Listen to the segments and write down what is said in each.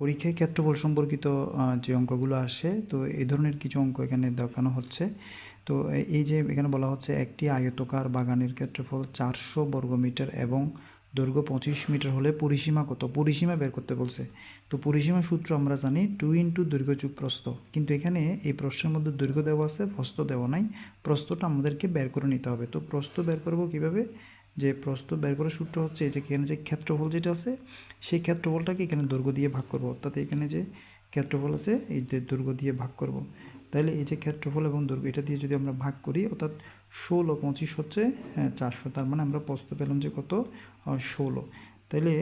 পরীক্ষায় ক্ষেত্রফল সম্পর্কিত যে অঙ্কগুলো আসে, তো এই ধরনের কিছু অঙ্ক এখানে দেখানো হচ্ছে। তো এই যে এখানে বলা হচ্ছে একটি আয়তকার বাগানের ক্ষেত্রফল চারশো বর্গমিটার এবং দৈর্ঘ্য পঁচিশ মিটার হলে পরিসীমা কত? পরিসীমা বের করতে বলছে। তো পরিসীমা সূত্র আমরা জানি টু ইন্টু দৈর্ঘ্য যুগ প্রস্থ। কিন্তু এখানে এই প্রশ্নের মধ্যে দৈর্ঘ্য দেওয়া আছে, প্রস্থ দেওয়া নাই। প্রস্থটা আমাদেরকে বের করে নিতে হবে। তো প্রস্থ বের করব কীভাবে? যে প্রস্থ বের করার সূত্র হচ্ছে যে এখানে যে ক্ষেত্রফল যেটা আছে সেই ক্ষেত্রফলটাকে এখানে দৈর্ঘ্য দিয়ে ভাগ করব। অর্থাৎ এখানে যে ক্ষেত্রফল আছে এই দৈর্ঘ্য দিয়ে ভাগ করব। তাহলে এই যে ক্ষেত্রফল এবং দৈর্ঘ্য এটা দিয়ে যদি আমরা ভাগ করি অর্থাৎ ষোলো পঁচিশ হচ্ছে হ্যাঁ, চারশো তার মানে আমরা প্রস্থ পেলাম যে কত? ষোলো। তাহলে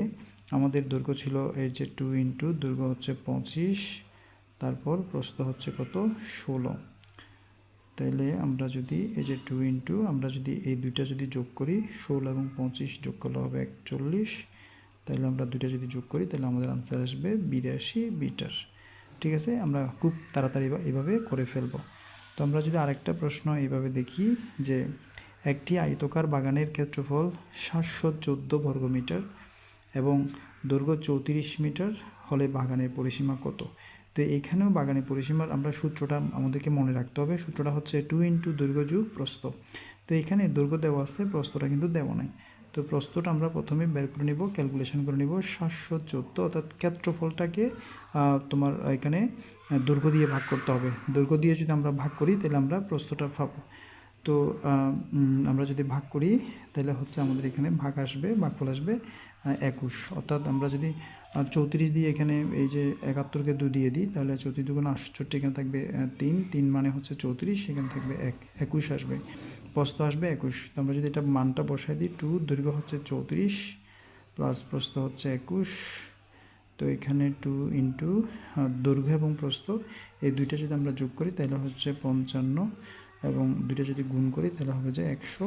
আমাদের দৈর্ঘ্য ছিল এই যে টু ইন্টু দৈর্ঘ্য হচ্ছে পঁচিশ তারপর প্রস্থ হচ্ছে কত? ষোলো। তাইলে আমরা যদি এই যে টু ইন্টু আমরা যদি এই দুইটা যদি যোগ করি, ষোলো এবং পঁচিশ যোগ করলে হবে একচল্লিশ। তাহলে আমরা দুইটা যদি যোগ করি তাহলে আমাদের আনসার আসবে বিরাশি মিটার। ঠিক আছে? আমরা খুব তাড়াতাড়ি এভাবে করে ফেলব। তো আমরা যদি আরেকটা প্রশ্ন এইভাবে দেখি, যে একটি আয়তকার বাগানের ক্ষেত্রফল সাতশো চোদ্দ বর্গমিটার এবং দৈর্ঘ্য চৌত্রিশ মিটার হলে বাগানের পরিসীমা কত? তো এখানেও বাগানে পরিসীমার আমরা সূত্রটা আমাদেরকে মনে রাখতে হবে। সূত্রটা হচ্ছে টু ইন্টু দুর্গযু প্রস্থ। তো এখানে দৈর্ঘ্য দেওয়া আছে প্রস্তটা কিন্তু দেওয়া নাই। তো প্রস্থটা আমরা প্রথমে বের করে নিব ক্যালকুলেশন করে নিব সাতশো চোদ্দ। অর্থাৎ ক্ষেত্রফলটাকে তোমার এখানে দুর্গ দিয়ে ভাগ করতে হবে। দৈর্ঘ্য দিয়ে যদি আমরা ভাগ করি, তাহলে আমরা প্রস্থটা পাবো। তো আমরা যদি ভাগ করি, তাহলে হচ্ছে আমাদের এখানে ভাগ আসবে, ভাগফল আসবে একুশ। অর্থাৎ আমরা যদি চৌত্রিশ দিয়ে এখানে এই যে একাত্তরকে দু দিয়ে দিই, তাহলে চৌত্রিশ দুগুণ আটষট্টি এখানে থাকবে তিন। তিন মানে হচ্ছে চৌত্রিশ, এখানে থাকবে এক, একুশ আসবে। প্রস্ত আসবে একুশ। তো আমরা যদি এটা মানটা বসাই দিই, টু দৈর্ঘ্য হচ্ছে চৌত্রিশ, প্লাস প্রস্ত হচ্ছে একুশ। তো এখানে টু ইন্টু দৈর্ঘ্য এবং প্রস্থ, এই দুইটা যদি আমরা যোগ করি, তাহলে হচ্ছে পঞ্চান্ন। এবং দুইটা যদি গুণ করি, তাহলে হবে যে একশো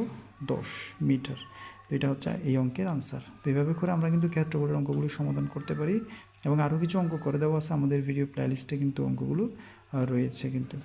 দশ মিটার। তো এটা হচ্ছে এই অঙ্কের আনসার তো এইভাবে করে আমরা কিন্তু ক্ষেত্রফলের অঙ্কগুলো সমাধান করতে পারি এবং আরও কিছু অঙ্ক করে দেওয়া আছে আমাদের ভিডিও প্লেলিস্টে কিন্তু অঙ্কগুলো রয়েছে কিন্তু।